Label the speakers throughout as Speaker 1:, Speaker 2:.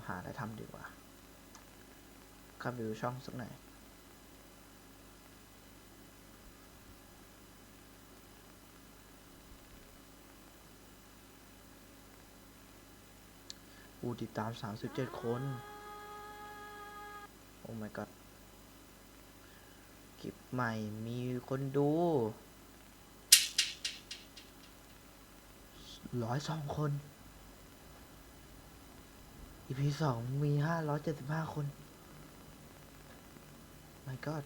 Speaker 1: าหาอะไรทำดีกว่าเข้าไปดูช่องสักหน่อยผู้ติดตาม 37 คน โอ้ my god คลิปใหม่มีคนดู ร้อยสองคน EP สองมีห้าร้อยเจ็ดสิบห้าคน my god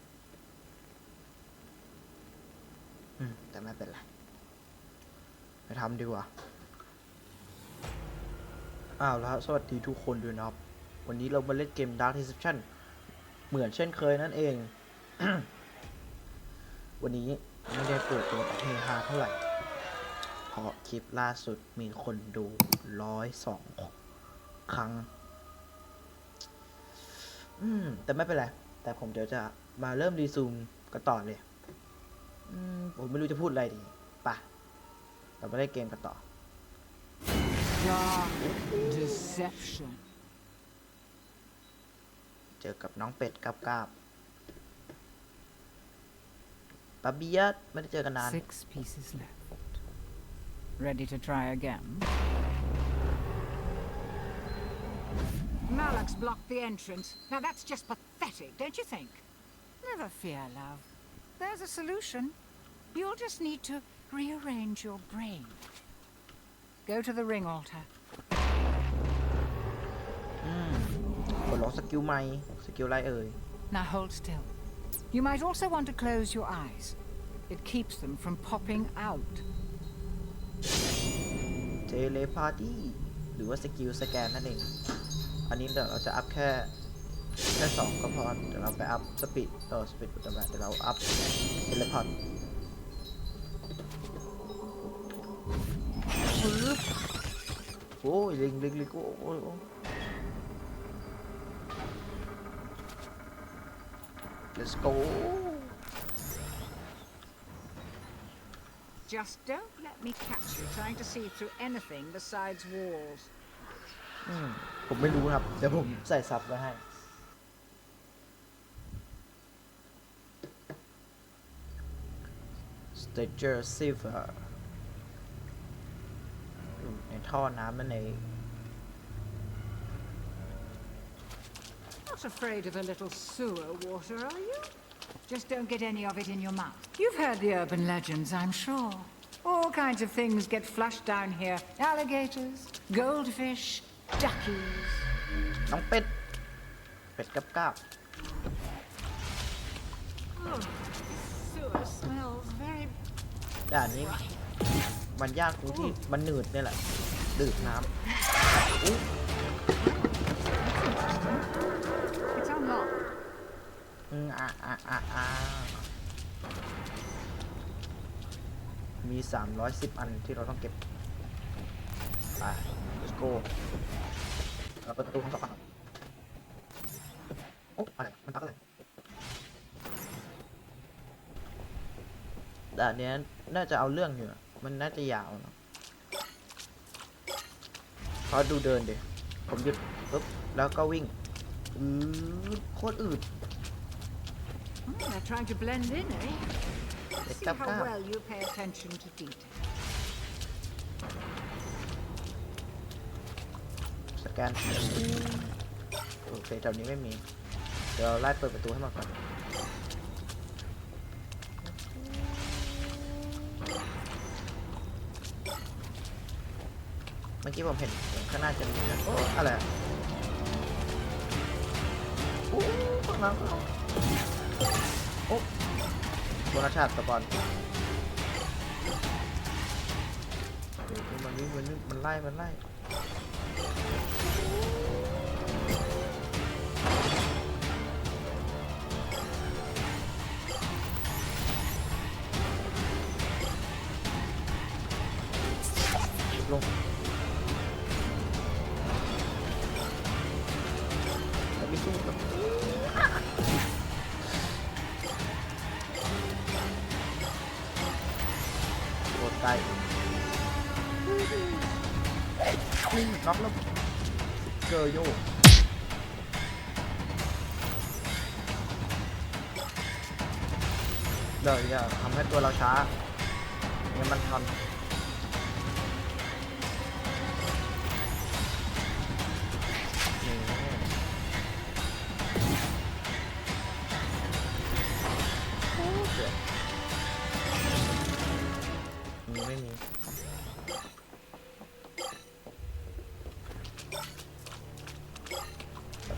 Speaker 1: อืม แต่ไม่เป็นไร ไปทำดีกว่า อ้าวแล้วสวัสดีทุกคนด้วยนะครับ วันนี้เรามาเล่นเกม Dark Deception เหมือนเช่นเคยนั่นเอง วันนี้ไม่ได้เปิดตัวเทฮาเท่าไหร่ เพราะคลิปล่าสุดมีคนดูร้อยสองครั้ง อืม แต่ไม่เป็นไร แต่ผมเดี๋ยวจะมาเริ่มรีซูมกันต่อเลย อืม ผมไม่รู้จะพูดอะไรดีไป่ะ เราไปเล่นเกมกันต่อ
Speaker 2: Dark deception.
Speaker 1: เจอกับน้องเป็ดกับกาบปาเบียดไม่ได้เจอกันนาน
Speaker 2: Six pieces left. Ready to try again?
Speaker 3: Malak's blocked the entrance. Now that's just pathetic, don't you think?
Speaker 2: Never fear, love. There's a solution. You'll just need to rearrange your brain. Go to the ring altar.
Speaker 1: อืมกดล็อกสกิลใหม่ สกิลอะไรเอ่ย
Speaker 2: Now hold still. You might also want to close your eyes. It keeps them from popping out.
Speaker 1: เทเลพาตี้หรือว่าสกิลสแกนนั่นเอง อันนี้เดี๋ยวเราจะอัพแค่แค่สองก็พอ เดี๋ยวเราไปอัพสปีดเออสปีดอุตมนเดี๋ยวเราอัพเทเลพอร์ตปึ๊บโอ้ยลิงลิงลิงโอ้ยโอ้ยโอ้
Speaker 3: Just don't let me catch you trying to see through anything besides walls.
Speaker 1: อืมผมไม่รู้ครับ เดี๋ยวผมใส่ซับไว้ให้ Stager Silver อยู่ในท่อน้ำนั่นเอง
Speaker 3: Not afraid of a little sewer water, are you? Just don't get any of it in your mouth.
Speaker 2: You've heard the urban legends, I'm sure. All kinds of things get flushed down here alligators, goldfish, duckies.
Speaker 1: น้องเป็ด เป็ดกับกาบ
Speaker 3: Oh, sewer smells very
Speaker 1: ด่านนี้มันยากตรงที่มันหนืดเนี่ยแหละ ดืดน้ำอุ๊ย
Speaker 3: It's unlocked.
Speaker 1: อืมอะอะอะอะมี 310 อันที่เราต้องเก็บ ไป let's go เราเปิดประตูห้องต่อก่อนครับโอ้อะไรมันปักอะไรด่านเนี้ยน่าจะเอาเรื่องอยู่อะมันน่าจะยาวเนอะเพราะดูเดินเดี๋ยวผมหยุดปุ๊บแล้วก็วิ่งอือโคตรอืด
Speaker 3: Hmm, they're trying to blend in, eh?
Speaker 1: Let's
Speaker 3: See
Speaker 1: go
Speaker 3: how
Speaker 1: down.
Speaker 3: well you pay attention to detail.
Speaker 1: สแกนโอเคแถวนี้ไม่มี เดี๋ยวเราไล่เปิดประตูให้มดก่อนเมื่อกี้ผมเห็นข้างหน้าจะมีนะโอ้อะไรโอ้ข้างหลังข้างหลังโอ้โบนัสชาติสปอนมันวิ่งมันวิ่งมันไล่มันไล่ ได้วิ่งน็อกแล้วเกอร์โยเดี๋ยวจะทำให้ตัวเราช้างั้นมันทำ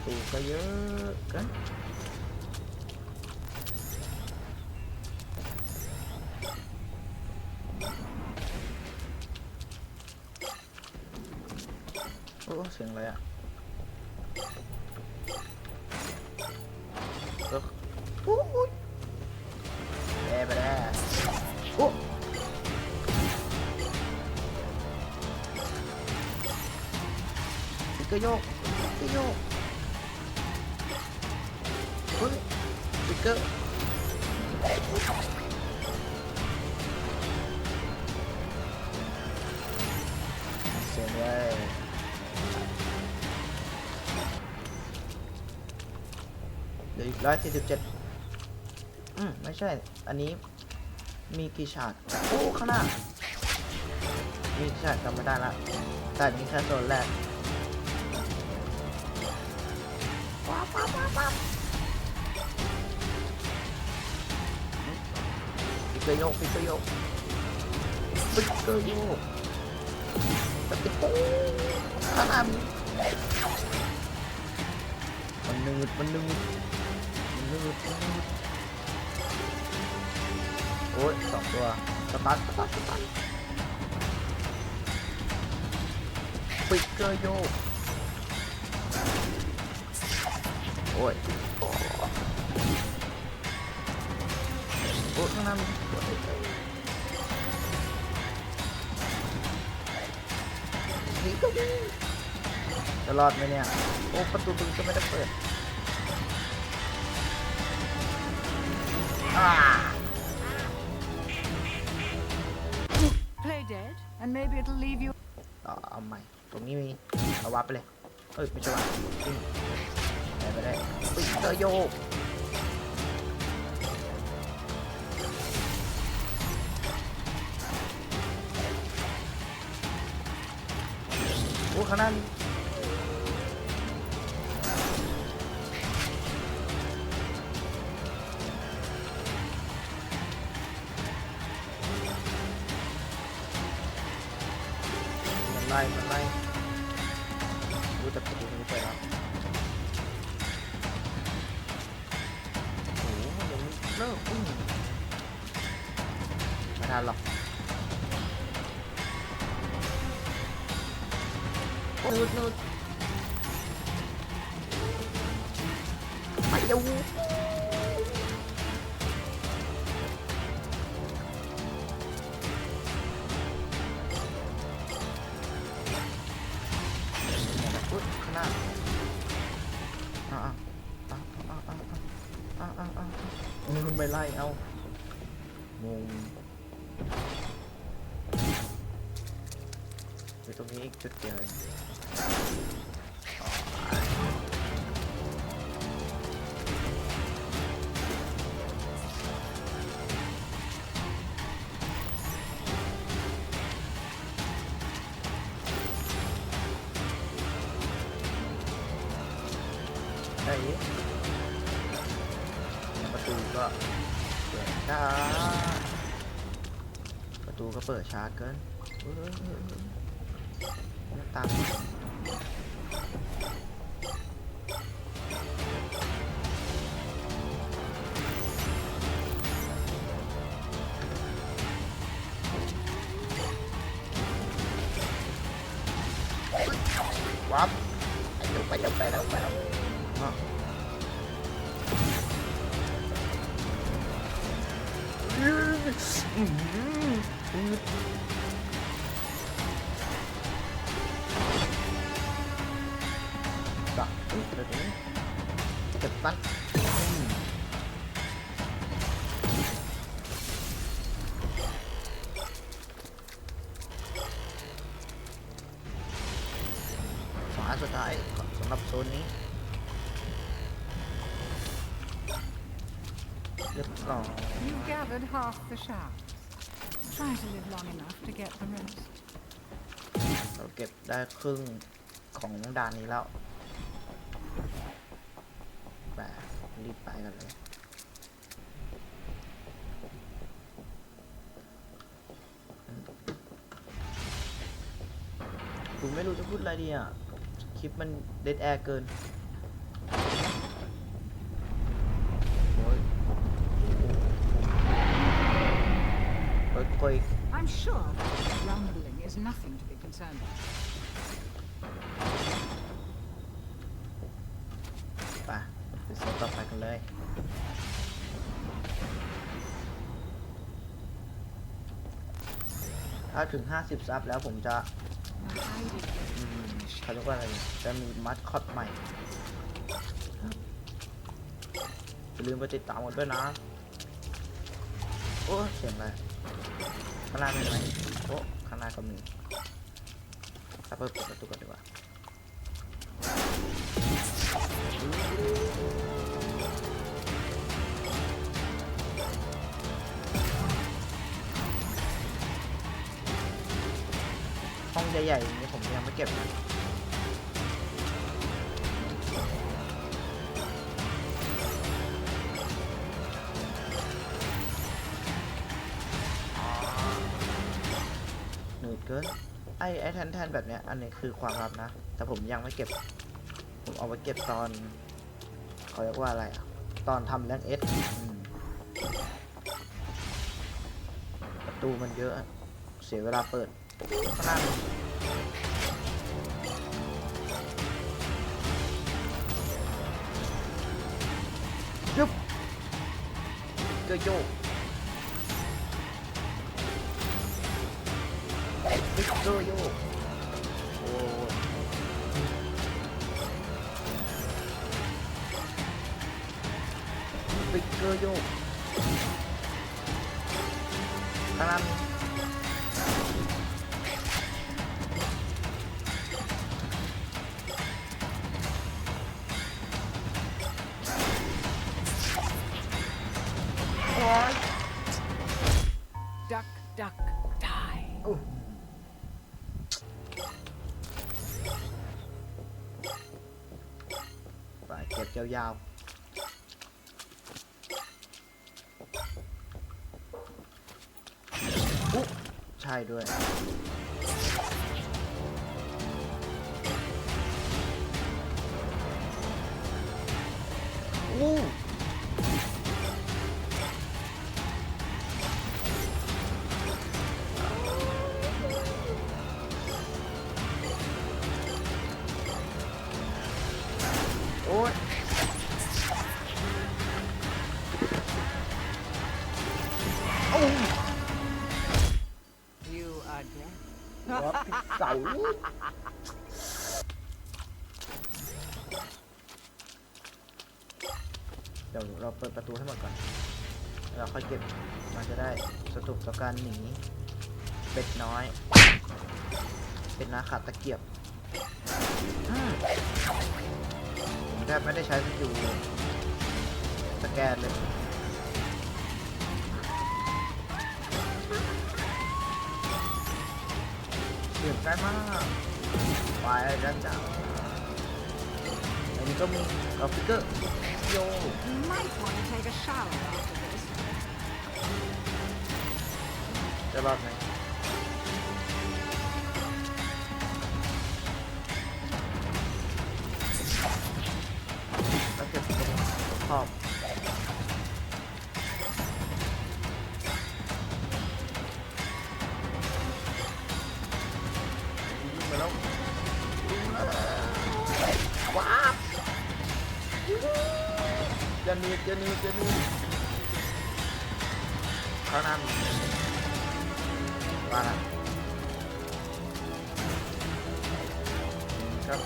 Speaker 1: ตูก็เยอะกันโอ้ เสียงอะไรอะเอ้อโอ้ยแย่ไปแล้วโอ้กเกอร์โยก เหลืออีกร้อยสี่สิบเจ็ดอืมไม่ใช่ อันนี้มีกี่ฉาก โอ้ข้างหน้า มีกี่ฉากจำไม่ได้ละ แต่อันนี้แค่โซนแรกว้าวว้าวว้าวปิดเกยโยกปิดเกยโยกปิดเกยโยกปิดเกยอ่ามันนืดมันนืดมันนืดมันนืด โอ้ยสองตัว สตาร์ทสตาร์ทสตาร์ทปิดเกยโยโอ้ยโอ้ยข้างหน้ามีตัวเล็กเลยหนีก็มีจะรอดไหมเนี่ย โอ้ ประตูตรงก็ไม่ได้เปิด
Speaker 2: Play dead, and maybe it'll leave you
Speaker 1: ต่อเอาใหม่ ตรงนี้มีเอาวับไปเลย เอ้ยไม่ใช่วับไปไปได้อุ้ยเจอโยกโอ้ข้างหน้ามี อุ๊ยข้างหน้าอ่าอ่าอ่าอ่าอ่าอ่าอ่าอ่ามึงไม่ไล่เอางงอยู่ตรงนี้อีกจุดเดียวเอง ได้อีกประตูก็เปิดช้า ประตูก็เปิดช้าเกินเฮ้ยเฮ้ยเฮ้ยเฮ้ยหน้าต่าง แบบนี้เก็บตันอืมฝาสุดท้ายสำหรับโซนนี้เรียบร้อย
Speaker 2: You gathered half the shafts. Try to live long enough to get the rest.
Speaker 1: เราเก็บได้ครึ่งของด่านนี้แล้วแบบ รีบไปกันเลยผมไม่รู้จะพูดอะไรดีอะ คลิปมันเด็ดแอร์เกินโอ้ยโอ้ยโอ้ย
Speaker 2: I'm sure rumbling is nothing to be concerned about.
Speaker 1: ไปไปโซนต่อไปกันเลย ถ้าถึง 50 ซับแล้วผมจะอืมเขาเรียกว่าอะไรจะมีมัดคอตใหม่อย่าลืมไปติดตามกันด้วยนะ โอ้เสียงอะไรข้างหน้ามีไหมโอ้ข้างหน้าก็มีถ้าเปิดประตูกันดีกว่า ใหญ่ๆอย่างนี้ผมยังไม่เก็บนะหนืดเกินไอ้ไอ้แทนๆแบบเนี้ยอันนี้คือความลับนะ แต่ผมยังไม่เก็บ ผมเอาไว้เก็บตอนเขาเรียกว่าอะไรอะตอนทำแรงเอสประตูมันเยอะ เสียเวลาเปิด ข้างหน้ายุบเกยโยกเกอร์โยกโอ้ยเกอร์โยกข้างหน้า ยาวๆอุ๊ใช่ด้วยอู้โอ้ย ดก่อนเราค่อยเก็บมันจะได้สตุกต่อการหนีเป็ดน้อย เป็นนาขาดตะเกียบผมแทบไม่ได้ใช้สกิลสแกนเลยเสียงใกล้มากไปด้านจ้าอันนี้ก็มีกราฟิกเกอร์ โย
Speaker 2: You might want to take a shower after this.
Speaker 1: จะรอด หนีบจะหนีบจะหนีบข้างหน้ามีว่าละครับ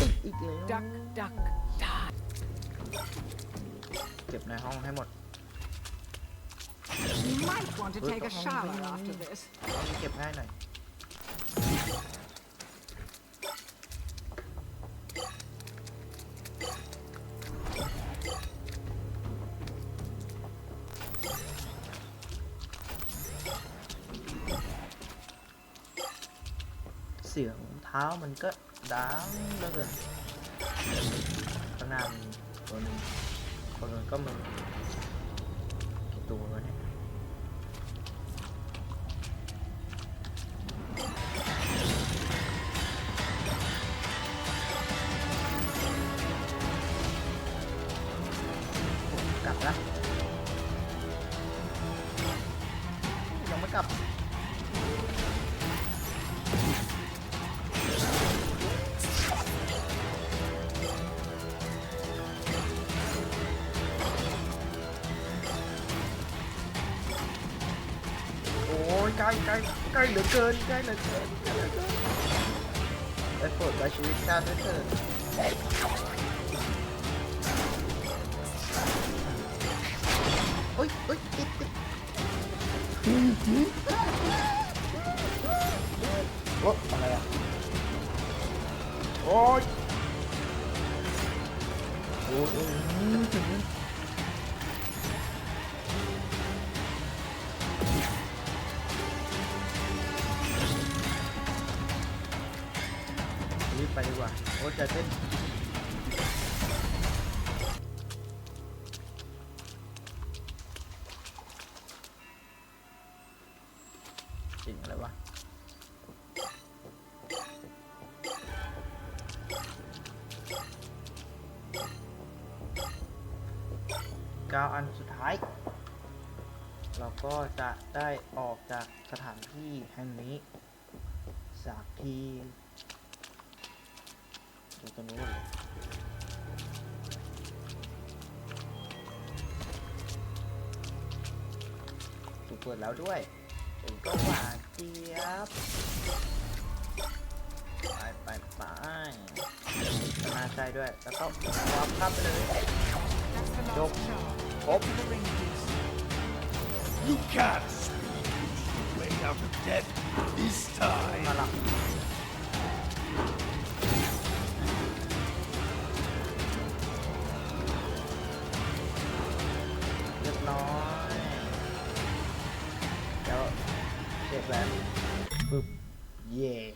Speaker 1: ติดอีกแล้ว
Speaker 2: Duck, duck, die.
Speaker 1: เก็บในห้องให้หมด
Speaker 2: You might want to
Speaker 1: Good
Speaker 2: take a
Speaker 1: for
Speaker 2: shower
Speaker 1: hungry.
Speaker 2: after this.
Speaker 1: เอาเก็บง่ายหน่อย เสียงเท้ามันก็ดังเยใกล้ใกล้ใกล้เหลือเกินใกล้เหลือเกินใกล้เหลือเกินได้โปรดไว้ชีวิตชาติด้วยเถิดโอ้ยโอ้ยติดติดโอ้อะไรอะโอ้ยโอ้ย ใจเต้นจริงอะไรวะเก้าอันสุดท้าย เราก็จะได้ออกจากสถานที่แห่งนี้สักที ตรงนู้นเลยถูกเปิดแล้วด้วยผมก็หวานเจี๊ยบไปไปไปน่าใช่ด้วย แล้วก็วาร์ปเข้าไปเลย
Speaker 2: That's the
Speaker 1: Nope.
Speaker 2: last shard.
Speaker 1: ครบ
Speaker 2: To the ring piece.
Speaker 4: You can't squeeze your way out of death this
Speaker 1: มา
Speaker 4: time.
Speaker 1: เ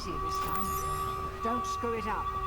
Speaker 1: easy
Speaker 2: this time. Don't screw it up.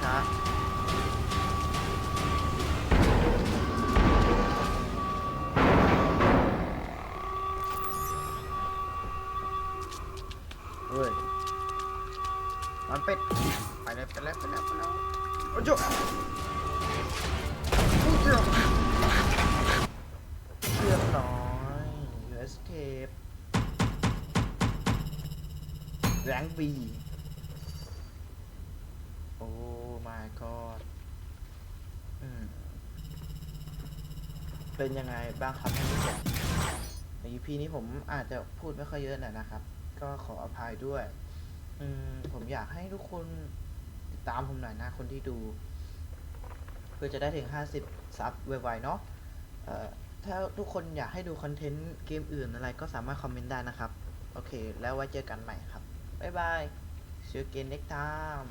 Speaker 1: โเป็นยังไงบ้างครับท่านผู้ชมใน EP นี้ผมอาจจะพูดไม่ค่อยเยอะหน่อยนะครับ ก็ขออภัยด้วย อืมผมอยากให้ทุกคนติดตามผมหน่อยนะคนที่ดู เพื่อจะได้ถึง 50 ซับไวๆเนาะเอ่อถ้าทุกคนอยากให้ดูคอนเทนต์เกมอื่นอะไรก็สามารถคอมเมนต์ได้นะครับ โอเค แล้วไว้เจอกันใหม่ครับ บ๊ายบาย see you again next time